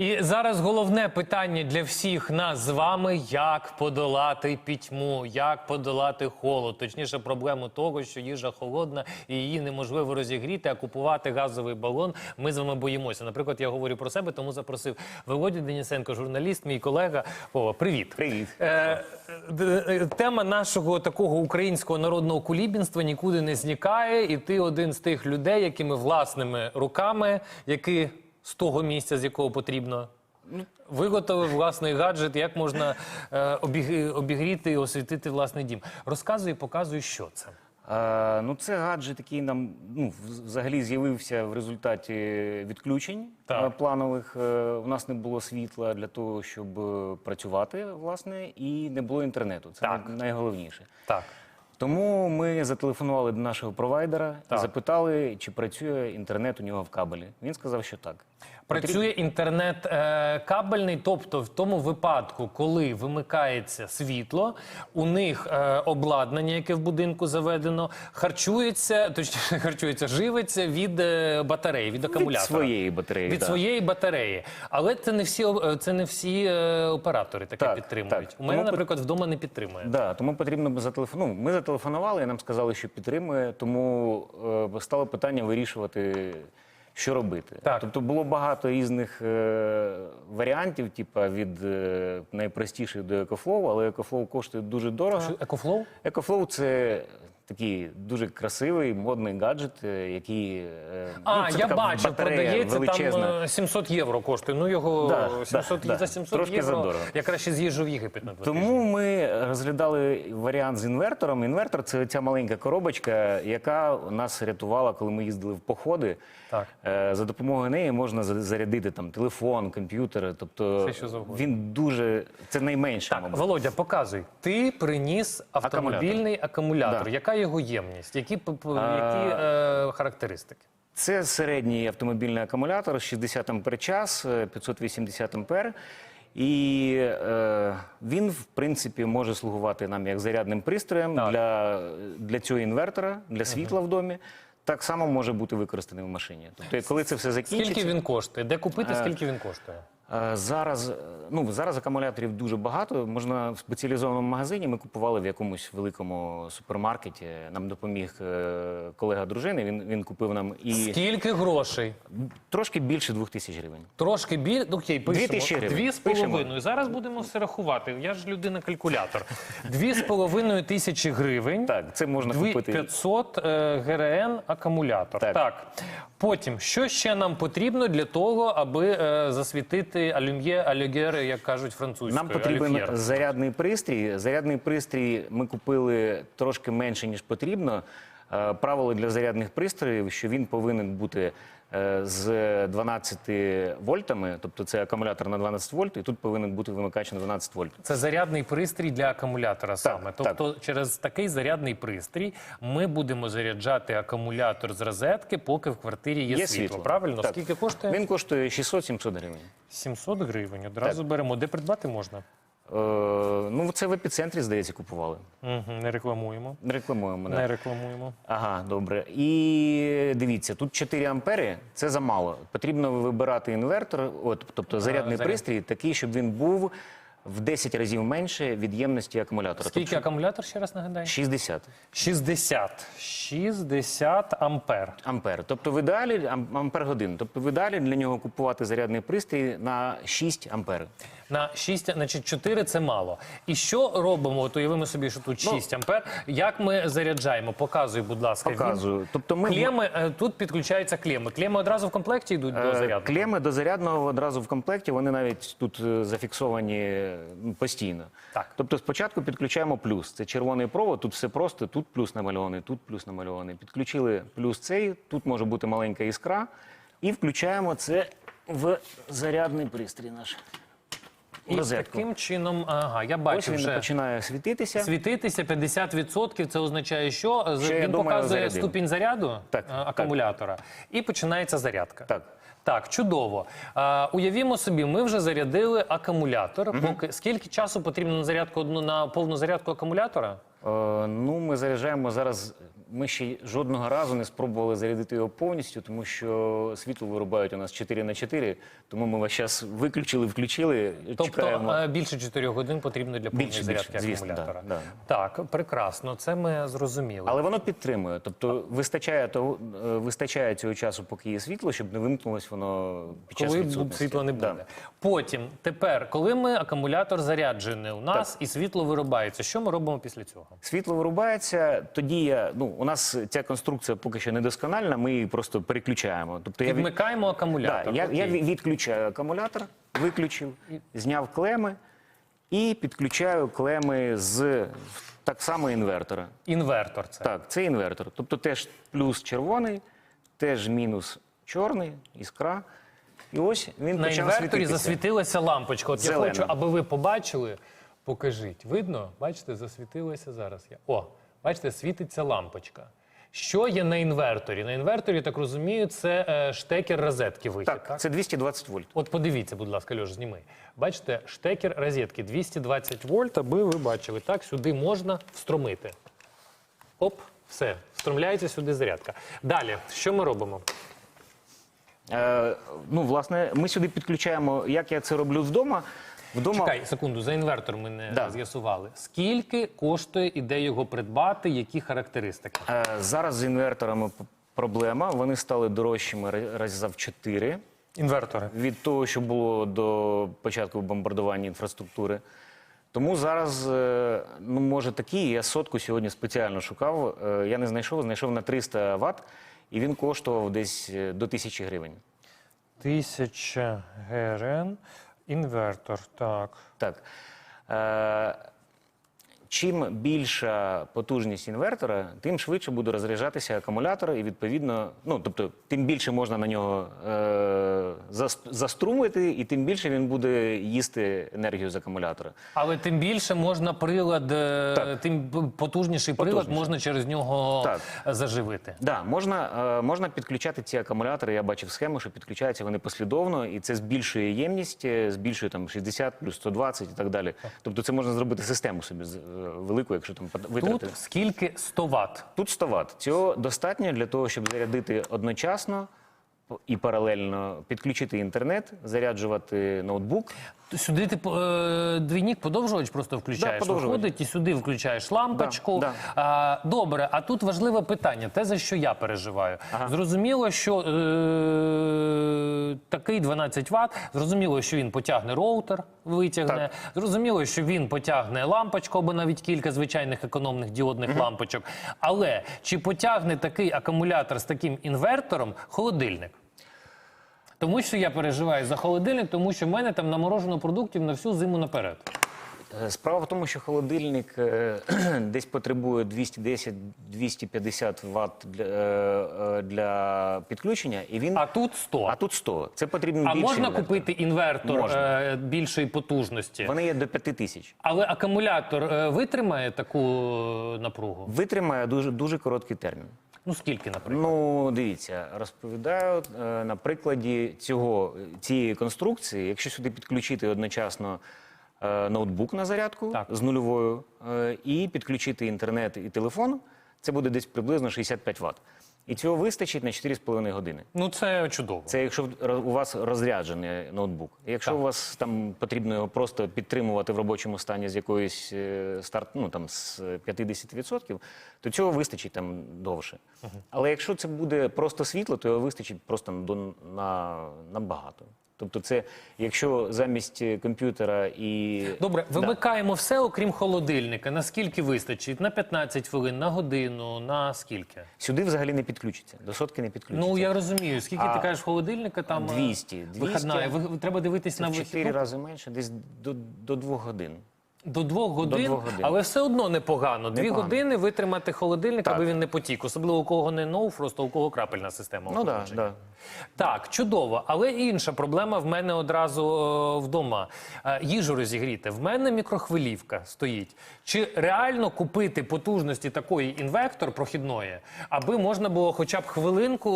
І зараз головне питання для всіх нас з вами: як подолати пітьму, як подолати холод, точніше, проблему того, що їжа холодна і її неможливо розігріти, а купувати газовий балон. Ми з вами боїмося. Наприклад, я говорю про себе, тому запросив Володю Денисенко, журналіст, мій колега. Вова, привіт. Привіт. Е, е, Тема нашого такого українського народного кулібінства нікуди не зникає, і ти один з тих людей, якими власними руками, які з того місця, з якого потрібно. Виготовив власний гаджет, як можна е, обіг- обігріти і освітити власний дім. Розказуй, показуй, що це. Е, ну, це гаджет, який нам ну, взагалі з'явився в результаті відключень Так. е, планових. Е, У нас не було світла для того, щоб е, працювати, власне, і не було інтернету. Це Так. найголовніше. Так. Тому ми зателефонували до нашого провайдера Так. і запитали, чи працює інтернет у нього в кабелі. Він сказав, що так. Працює інтернет е, кабельний, тобто в тому випадку, коли вимикається світло, у них е, обладнання, яке в будинку заведено, харчується, точніше харчується, живиться від е, батареї, від акумулятора. Від своєї батареї. Від да. своєї батареї, але це не всі це не всі е, оператори таке Так, підтримують. так. У мене, Тому пот- наприклад, вдома не підтримує. Да, тому потрібно зателефонувати. Ну, ми зателефонували, і нам сказали, що підтримує, тому е, стало питання вирішувати, що робити. Так. Тобто було багато різних е, варіантів, типа від е, найпростіших до екофлоу, але екофлоу коштує дуже дорого. Екофлоу? Екофлоу це такий дуже красивий модний гаджет, е, який е, А, ну, це я така бачив, батарея продається величезна. там е, 700 євро коштує. Ну його Да, 700, да, за да. 700 Трошки євро. задорого. Я краще з'їжджу в Єгипет на. Тому ми розглядали варіант з інвертором. Інвертор це ця маленька коробочка, яка нас рятувала, коли ми їздили в походи. Так. За допомогою неї можна зарядити там телефон, комп'ютер. Тобто Все, що завгодно. він дуже це найменше. Так, мабуть. Володя, показуй. Ти приніс автомобільний акумулятор. Да. Яка його ємність? Які, які е, характеристики? Це середній автомобільний акумулятор 60 ампер час, е, 580 ампер. І е, він, в принципі, може слугувати нам як зарядним пристроєм Так. для, для цього інвертора, для світла в домі. Так само може бути використаний в машині. Тобто, коли це все закінчиться, Скільки він коштує? Де купити, скільки він коштує? Е, Зараз, е, ну, зараз акумуляторів дуже багато. Можна в спеціалізованому магазині. Ми купували в якомусь великому супермаркеті. Нам допоміг е, колега дружини. Він, він купив нам і Скільки грошей? трошки більше двох тисяч гривень. Трошки біль... ну, окей, пишемо. тисячі гривень. Дві з половиною. Зараз будемо все рахувати. Я ж людина-калькулятор. Дві з половиною тисячі гривень. Так, це можна купити. 500 е, ГРН акумулятор. Так. Так. Потім, що ще нам потрібно для того, аби е, засвітити алюм'є, алюгери, як кажуть французькою? Нам потрібен алюф'єр? зарядний пристрій. Зарядний пристрій ми купили трошки менше, ніж потрібно. Е, Правило для зарядних пристроїв, що він повинен бути з 12 вольтами, тобто це акумулятор на 12 вольт, і тут повинен бути вимикач на 12 вольт. Це зарядний пристрій для акумулятора саме. Тобто, через такий зарядний пристрій ми будемо заряджати акумулятор з розетки, поки в квартирі є, Є світло. світло. Правильно? Так. Скільки коштує? Він коштує 600-700 гривень. 700 гривень. Одразу беремо. Де придбати можна? Е, ну, це в епіцентрі, здається, купували. Угу, не рекламуємо. Не рекламуємо. да. Не рекламуємо. Ага, добре. І дивіться, тут 4 ампери це замало. Потрібно вибирати інвертор, от, тобто зарядний заряд. пристрій, такий, щоб він був в 10 разів менше від ємності акумулятора. Скільки Тобто акумулятор ще раз нагадай? 60 60. 60 ампер. ампер. Тобто в ідеалі ам- ампер годин. Тобто в ідеалі для нього купувати зарядний пристрій на 6 ампер. На 6, значить 4 це мало. І що робимо? От уявимо собі, що тут 6 ампер. Як ми заряджаємо? Показуй, будь ласка. Показую. Тобто ми Клеми, е, тут підключаються клеми. Клеми одразу в комплекті йдуть до Е, заряду? Клеми до зарядного одразу в комплекті, вони навіть тут е, зафіксовані е, постійно. Так. Тобто спочатку підключаємо плюс. Це червоний провод, тут все просто, тут плюс намальований, тут плюс намальований. Підключили плюс цей, тут може бути маленька іскра. І включаємо це в зарядний пристрій наш. І розетку. таким чином, ага, я Ось бачу він вже. починає світитися. Світитися 50%, це означає, що Що я він думаю, показує зарядив. ступінь заряду Так, е, акумулятора і починається зарядка. Так. Так, чудово. А, уявімо собі, ми вже зарядили акумулятор. Поки скільки часу потрібно на зарядку одну на повну зарядку акумулятора? Е, ну, ми заряджаємо зараз ми ще жодного разу не спробували зарядити його повністю, тому що світло вирубають у нас 4 на 4, тому ми весь час виключили, включили, Тобто чекаємо. е, більше 4 годин потрібно для повної Більше, зарядки більше, звісно, акумулятора. да, да. Так, прекрасно, це ми зрозуміли. Але воно підтримує. Тобто вистачає того, е, вистачає цього часу, поки є світло, щоб не вимкнулось воно під час коли відсутності. світла не буде. Да. Потім, тепер, коли ми акумулятор заряджений у нас і світло вирубається, що ми робимо після цього? Світло вирубається, тоді я, ну, у нас ця конструкція поки що недоскональна, ми її просто переключаємо. Тобто я, від- Відмикаємо да, акумулятор. я, я окей. відключаю акумулятор, виключив, зняв клеми і підключаю клеми з так само інвертора. Інвертор це. Так, це інвертор. Тобто теж плюс червоний, теж мінус чорний, іскра. І ось він На почав інверторі світитися. засвітилася лампочка. От Зелена. я хочу, аби ви побачили. Покажіть. Видно? Бачите, засвітилася зараз. Я. О, бачите, світиться лампочка. Що є на інверторі? На інверторі, так розумію, це е, штекер розетки вихід. Так, Так, це 220 вольт. От подивіться, будь ласка, Льош, зніми. Бачите, штекер розетки 220 вольт, аби ви бачили. Так, сюди можна встромити. Оп, все, встромляється сюди зарядка. Далі, що ми робимо? Е, ну, власне, ми сюди підключаємо, як я це роблю вдома. Вдома Чекай, секунду, за інвертор ми не Да. з'ясували. Скільки коштує і де його придбати, які характеристики? Е, Зараз з інверторами п- проблема. Вони стали дорожчими ра- разів в 4 Інвертори. від того, що було до початку бомбардування інфраструктури. Тому зараз, е, ну може такі, я сотку сьогодні спеціально шукав. е, Я не знайшов, знайшов на 300 Вт, і він коштував десь е, до 1000 гривень. Тисяча ГРН. Інвертор, так. Так. Е, чим більша потужність інвертора, тим швидше буде розряджатися акумулятор, і відповідно, ну тобто, тим більше можна на нього е, заструмити, і тим більше він буде їсти енергію з акумулятора. Але тим більше можна прилад, е, Так. тим потужніший прилад можна через нього Так. е, заживити. Да, можна, е, можна підключати ці акумулятори. Я бачив схему, що підключаються вони послідовно, і це збільшує ємність, е, збільшує там 60 плюс 120 і так далі. Тобто, це можна зробити систему собі велику, якщо там витрати. Тут скільки 100 Вт. Тут 100 Вт. Цього достатньо для того, щоб зарядити одночасно і паралельно підключити інтернет, заряджувати ноутбук. Сюди ти е, двійник подовжувач просто включаєш, подовжувач. виходить, і сюди включаєш лампочку. Да, А, добре, а тут важливе питання, те, за що я переживаю. Зрозуміло, що е, такий 12 Вт, зрозуміло, що він потягне роутер, витягне. Так. Зрозуміло, що він потягне лампочку або навіть кілька звичайних економних діодних лампочок. Але чи потягне такий акумулятор з таким інвертором холодильник? Тому що я переживаю за холодильник, тому що в мене там наморожено продуктів на всю зиму наперед. Е, Справа в тому, що холодильник е, десь потребує 210-250 Вт для, е, для підключення, і він А тут 100. а тут 100. Це потрібно А більше можна інвертор. купити інвертор Можна. більшої потужності, Вони є до 5 тисяч. але акумулятор витримає таку напругу? Витримає дуже дуже короткий термін. Ну скільки, наприклад? Ну, дивіться, розповідаю е, на прикладі цього цієї конструкції. Якщо сюди підключити одночасно е, ноутбук на зарядку Так. з нульовою е, і підключити інтернет і телефон, це буде десь приблизно 65 Вт. І цього вистачить на 4,5 години. Ну це чудово. Це якщо у вас розряджений ноутбук. Якщо Так. у вас там потрібно його просто підтримувати в робочому стані з якоїсь е, старт, ну там з 50%, то цього вистачить там довше. Але якщо це буде просто світло, то його вистачить просто на набагато. Тобто, це якщо замість е, комп'ютера і Добре, Да. вимикаємо все, окрім холодильника. Наскільки вистачить? На 15 хвилин, на годину, на скільки? сюди взагалі не підключиться, до сотки не підключиться. Ну я розумію. Скільки А ти кажеш холодильника? Там е, 200, вихідна. 200. Ви- Треба дивитись це на в вихід. 4 Ну, рази менше, десь до, до 2 годин. До двох годин, двох годин. але все одно непогано. Дві Непогано. години витримати холодильник, Так. аби він не потік. Особливо у кого не ноу, просто у кого крапельна система. Ну так, да, Так, чудово. Але інша проблема в мене одразу е, вдома. Е, їжу розігріти. В мене мікрохвилівка стоїть. Чи реально купити потужності такої інвектор прохідної, аби можна було хоча б хвилинку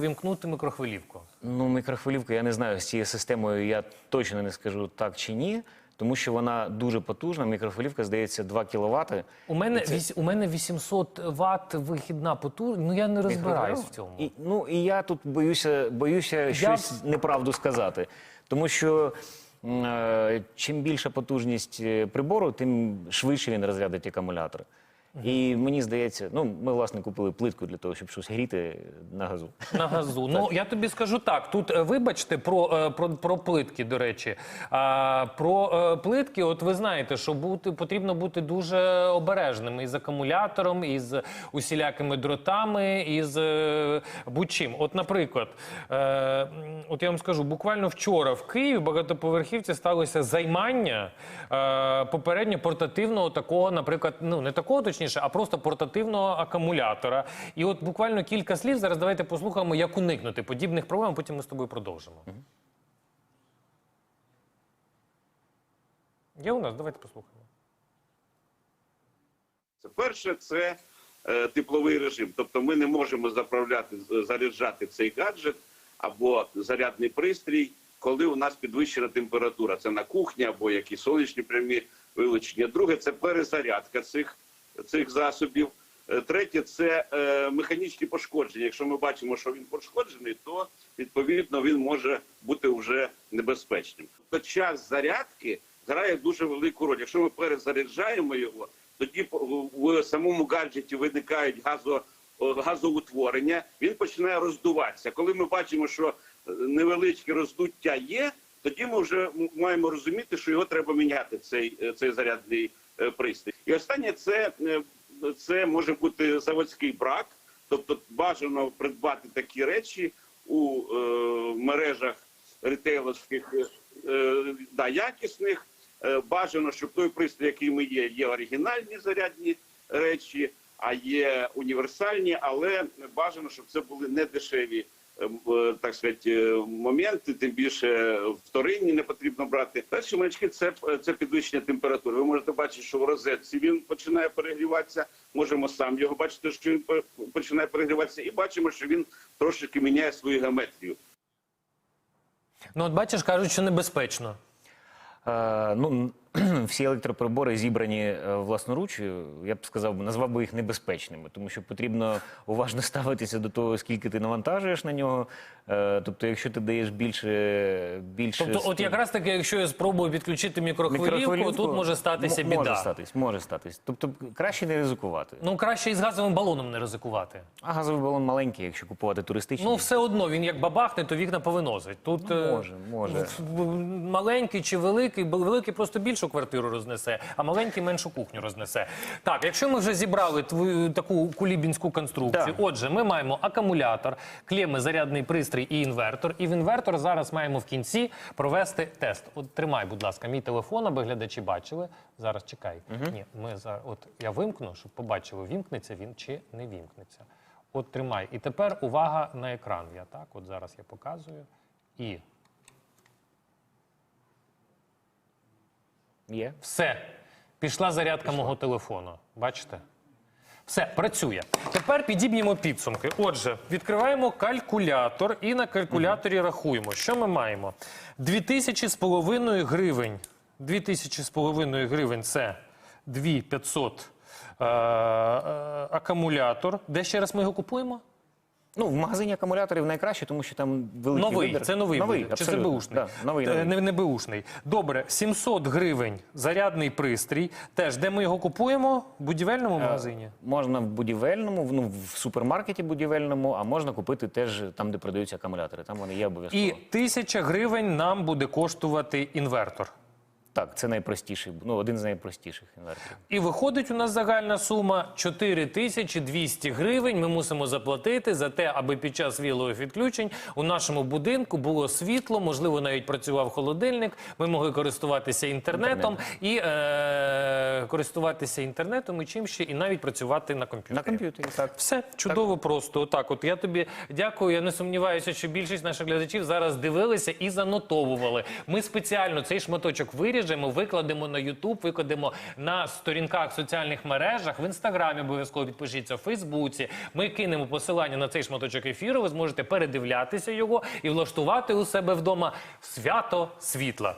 вімкнути мікрохвилівку? Ну, мікрохвилівка, я не знаю, з цією системою я точно не скажу так чи ні. Тому що вона дуже потужна. Мікрохвилівка, здається, 2 кВт. У мене вісь- у мене 800 Вт вихідна потужність. Ну я не розбираюсь в цьому. І, ну і я тут боюся, боюся щось неправду сказати. Тому що е, чим більша потужність е, прибору, тим швидше він розрядить акумулятор. І мені здається, ну ми власне купили плитку для того, щоб щось гріти на газу. На газу. Ну я тобі скажу так. Тут е, вибачте про, е, про, про плитки, до речі. А, про е, плитки, от ви знаєте, що бути потрібно бути дуже обережним із акумулятором, із усілякими дротами, із будь-чим. От, наприклад, е, от я вам скажу, буквально вчора в Києві в багатоповерхівці сталося займання е, попередньо портативного такого, наприклад, ну не такого точніше, а просто портативного акумулятора. І от буквально кілька слів. Зараз давайте послухаємо, як уникнути подібних проблем. Потім ми з тобою продовжимо. Є у нас? Давайте послухаємо. Це перше, це е, тепловий режим. Тобто ми не можемо заправляти, заряджати цей гаджет або зарядний пристрій, коли у нас підвищена температура. Це на кухні або якісь сонячні прямі вилучення. Друге це перезарядка цих, цих засобів. Е, Третє це е, механічні пошкодження. Якщо ми бачимо, що він пошкоджений, то відповідно він може бути вже небезпечним. Тобто час зарядки грає дуже велику роль. Якщо ми перезаряджаємо його, тоді в самому гаджеті виникають газо, газоутворення, він починає роздуватися. Коли ми бачимо, що е, невеличке роздуття є, тоді ми вже маємо розуміти, що його треба міняти, цей, е, цей зарядний е, пристрій. І останнє це, е, це може бути заводський брак, тобто бажано придбати такі речі у е, мережах ретейлерських е, да, якісних. Е, Бажано, щоб той пристрій, який ми є, є оригінальні зарядні речі, а є універсальні, але бажано, щоб це були не дешеві. Е, м, е, Так сказати, е, моменти, тим більше вторинні не потрібно брати. Перші маячки це, це підвищення температури. Ви можете бачити, що в розетці він починає перегріватися. Можемо сам його бачити, що він починає перегріватися, і бачимо, що він трошки міняє свою геометрію. Ну, от бачиш, кажуть, що небезпечно. Е, ну, всі електроприбори зібрані е, власноруч, е, я б сказав, назвав би їх небезпечними, тому що потрібно уважно ставитися до того, скільки ти навантажуєш на нього. Е, тобто, якщо ти даєш більше, більше Тобто, от якраз таки, якщо я спробую підключити мікрохвилівку, мікрохвилівку, тут може статися біда. Може статись, може статись. Тобто краще не ризикувати. Ну краще із газовим балоном не ризикувати. А газовий балон маленький, якщо купувати туристичний. Ну, все одно він як бабахне, то вікна повиносить. Тут Ну, може, може. маленький чи великий, великий просто більшу квартиру рознесе, а маленький меншу кухню рознесе. Так, якщо ми вже зібрали твою таку кулібінську конструкцію, Да. отже, ми маємо акумулятор, клеми, зарядний пристрій і інвертор. І в інвертор зараз маємо в кінці провести тест. От тримай, будь ласка, мій телефон, аби глядачі бачили. Зараз чекай. Ні, ми за от я вимкну, щоб побачили, вімкнеться він чи не вімкнеться. От тримай. І тепер увага на екран. Я так, от зараз я показую. І Є. все. Пішла зарядка мого телефону. Бачите? Все, працює. Тепер підіб'ємо підсумки. Отже, відкриваємо калькулятор і на калькуляторі рахуємо. Що ми маємо? 2000 з половиною гривень. 2000 з половиною гривень це 2500 е, е, акумулятор. Де ще раз ми його купуємо? Ну, в магазині акумуляторів найкраще, тому що там великий Новий, вибір. це новий, новий буде. Чи це абсолютно. беушний? Да, новий, Е, новий. Не, не беушний. Добре, 700 гривень зарядний пристрій. Теж, де ми його купуємо? В будівельному Е, магазині. Можна в будівельному, в- ну, в супермаркеті будівельному, а можна купити теж там, де продаються акумулятори. Там вони є обов'язково. І тисяча гривень нам буде коштувати інвертор. Так, це найпростіший, ну, один з найпростіших інверторів. І виходить у нас загальна сума 4200 гривень. Ми мусимо заплатити за те, аби під час вілових відключень у нашому будинку було світло, можливо, навіть працював холодильник. Ми могли користуватися інтернетом і е- користуватися інтернетом і чим ще, і навіть працювати на комп'ютері. На комп'ютері, так. Все чудово просто. Отак, от я тобі дякую. Я не сумніваюся, що більшість наших глядачів зараз дивилися і занотовували. Ми спеціально цей шматочок виріжемо, викладемо на YouTube, викладемо на сторінках в соціальних мережах, в інстаграмі обов'язково підпишіться, в Фейсбуці. Ми кинемо посилання на цей шматочок ефіру. Ви зможете передивлятися його і влаштувати у себе вдома свято світла.